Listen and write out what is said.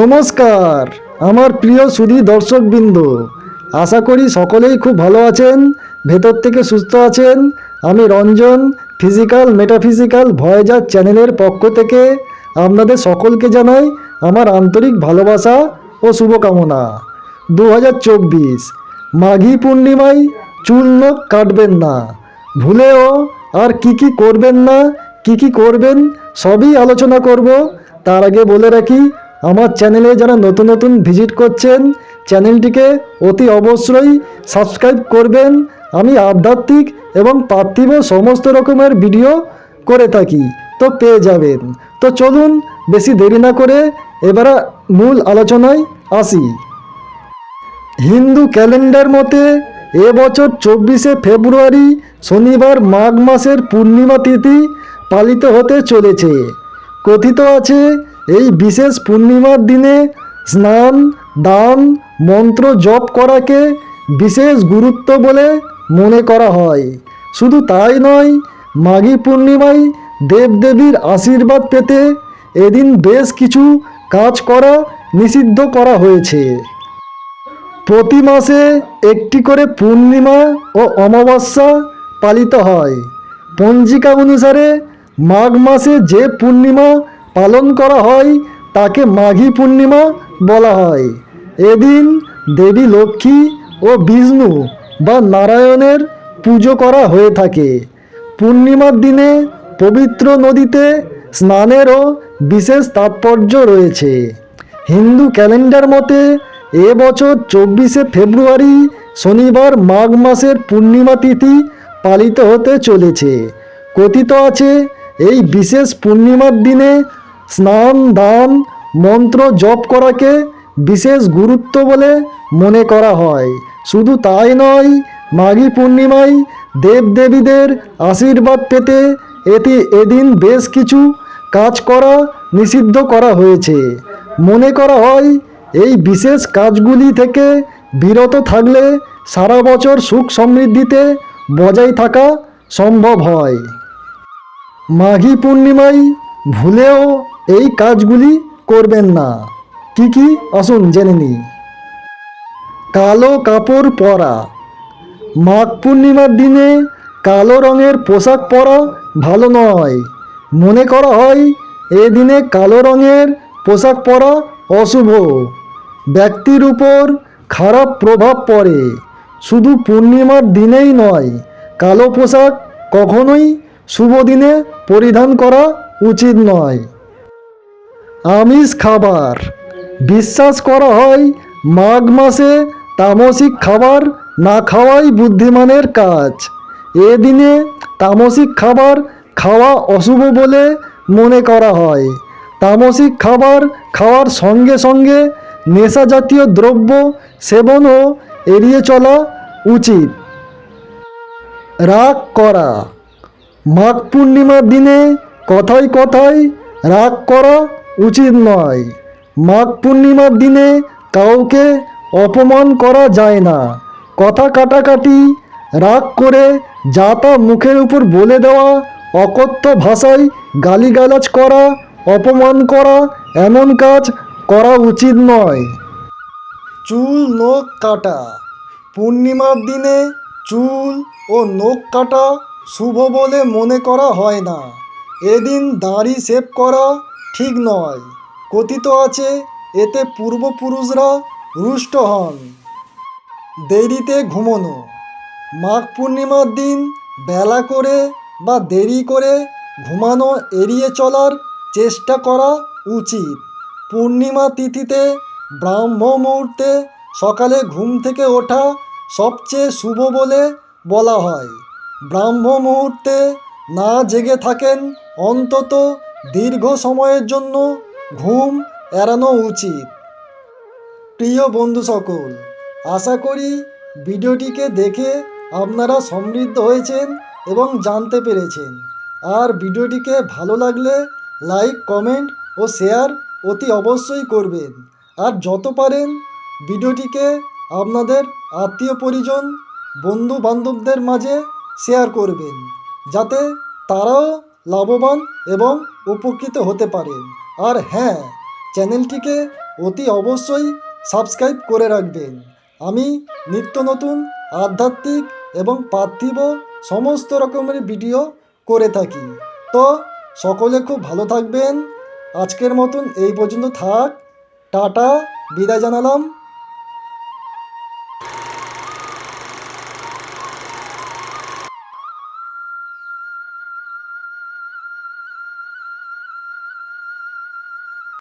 নমস্কার, আমার প্রিয় সুধী দর্শকবৃন্দ, আশা করি সকলেই খুব ভালো আছেন, ভেতর থেকে সুস্থ আছেন। আমি রঞ্জন ফিজিক্যাল মেটাফিজিক্যাল ভয়েজার চ্যানেলের পক্ষ থেকে আপনাদের সকলকে জানাই আমার আন্তরিক ভালোবাসা ও শুভকামনা। দু হাজার চব্বিশ, মাঘী পূর্ণিমায় চুল নখ কাটবেন না, ভুলেও আর কি কি করবেন না, কি কি করবেন, সবই আলোচনা করব। তার আগে বলে রাখি আমার চ্যানেলে যারা নতুন নতুন ভিজিট করছেন চ্যানেলটিকে অতি অবশ্যই সাবস্ক্রাইব করবেন। আমি আধ্যাত্মিক এবং পার্থিব সমস্ত রকমের ভিডিও করে থাকি, তো পেয়ে যাবেন। তো চলুন, বেশি দেরি না করে এবারে মূল আলোচনায় আসি। হিন্দু ক্যালেন্ডার মতে এবছর চব্বিশে ফেব্রুয়ারি শনিবার মাঘ মাসের পূর্ণিমা তিথি পালিত হতে চলেছে। কথিত আছে এই বিশেষ পূর্ণিমার দিনে স্নান, দান, মন্ত্র জপ করাকে বিশেষ গুরুত্ব বলে মনে করা হয়। শুধু তাই নয়, মাঘী পূর্ণিমায় দেবদেবীর আশীর্বাদ পেতে এদিন বেশ কিছু কাজ করা নিষিদ্ধ করা হয়েছে। প্রতি মাসে একটি করে পূর্ণিমা ও অমাবস্যা পালিত হয়। পঞ্জিকা অনুসারে মাঘ মাসে যে পূর্ণিমা পালন করা হয়, তাকে মাঘী পূর্ণিমা বলা হয়। এদিন দেবী লক্ষ্মী ও বিষ্ণু বা নারায়ণের পুজো করা হয়ে থাকে। পূর্ণিমার দিনে পবিত্র নদীতে স্নানেরও বিশেষ তাৎপর্য রয়েছে। হিন্দু ক্যালেন্ডার মতে এবছর চব্বিশে ফেব্রুয়ারি শনিবার মাঘ মাসের পূর্ণিমা তিথি পালিত হতে চলেছে। কথিত আছে, এই বিশেষ পূর্ণিমার দিনে স্নান, দান, মন্ত্র জপ করাকে বিশেষ গুরুত্ব বলে মনে করা হয়। শুধু তাই নয়, মাঘী পূর্ণিমায় দেবদেবীদের আশীর্বাদ পেতে এতে এদিন বেশ কিছু কাজ করা নিষিদ্ধ করা হয়েছে। মনে করা হয়, এই বিশেষ কাজগুলি থেকে বিরত থাকলে সারা বছর সুখ সমৃদ্ধিতে বজায় থাকা সম্ভব হয়। মাঘী পূর্ণিমায় ভুলেও এই কাজগুলি করবেন না। কি কি? আসুন জেনে নিই। কালো কাপড় পরা। মাঘ পূর্ণিমার দিনে কালো রঙের পোশাক পরা ভালো নয়। মনে করা হয়, এ দিনে কালো রঙের পোশাক পরা অশুভ। ব্যক্তির উপর খারাপ প্রভাব পড়ে। শুধু পূর্ণিমার দিনেই নয়, কালো পোশাক কখনোই শুভ দিনে পরিধান করা উচিত নয়। আমিষ খাবার। বিশ্বাস করা হয়, মাঘ মাসে তামসিক খাবার না খাওয়াই বুদ্ধিমানের কাজ। এ দিনে তামসিক খাবার খাওয়া অশুভ বলে মনে করা হয়। তামসিক খাবার খাওয়ার সঙ্গে সঙ্গে নেশা জাতীয় দ্রব্য সেবনও এড়িয়ে চলা উচিত। রাগ করা। মাঘ পূর্ণিমার দিনে কথায় কথায় রাগ করা উচিত নয়। মাঘ পূর্ণিমার দিনে কাউকে অপমান করা যায় না। কথা কাটাকাটি, রাগ করে যা তা মুখের উপর বলে দেওয়া, অকথ্য ভাষায় গালিগালাজ করা, অপমান করা, এমন কাজ করা উচিত নয়। চুল নখ কাটা। পূর্ণিমার দিনে চুল ও নখ কাটা শুভ বলে মনে করা হয় না। এদিন দাড়ি শেভ করা ঠিক নয়। কথিত আছে, এতে পূর্বপুরুষরা রুষ্ট হন। দেরিতে ঘুমোনো। মাঘ পূর্ণিমার দিন বেলা করে বা দেরি করে ঘুমানো এড়িয়ে চলার চেষ্টা করা উচিত। পূর্ণিমা তিথিতে ব্রাহ্ম মুহূর্তে সকালে ঘুম থেকে ওঠা সবচেয়ে শুভ বলে বলা হয়। ব্রাহ্ম মুহূর্তে না জেগে থাকেন অন্তত দীর্ঘ সময়ের জন্য ঘুম এড়ানো উচিত। প্রিয় বন্ধু সকল, আশা করি ভিডিওটিকে দেখে আপনারা সমৃদ্ধ হয়েছেন এবং জানতে পেরেছেন। আর ভিডিওটিকে ভালো লাগলে লাইক, কমেন্ট ও শেয়ার অতি অবশ্যই করবেন। আর যত পারেন ভিডিওটিকে আপনাদের আত্মীয় পরিজন বন্ধু বান্ধবদের মাঝে শেয়ার করবেন। যাতে তারাও লাভবান এবং উপকৃত হতে পারেন আর হ্যাঁ চ্যানেলটিকে অতি অবশ্যই সাবস্ক্রাইব করে রাখবেন। আমি নিত্য নতুন, আধ্যাত্মিক এবং পার্থিব সমস্ত রকমের ভিডিও করে থাকি। তো সকলে খুব ভালো থাকবেন। আজকের মতন এই পর্যন্ত থাক। টাটা, বিদায় জানালাম।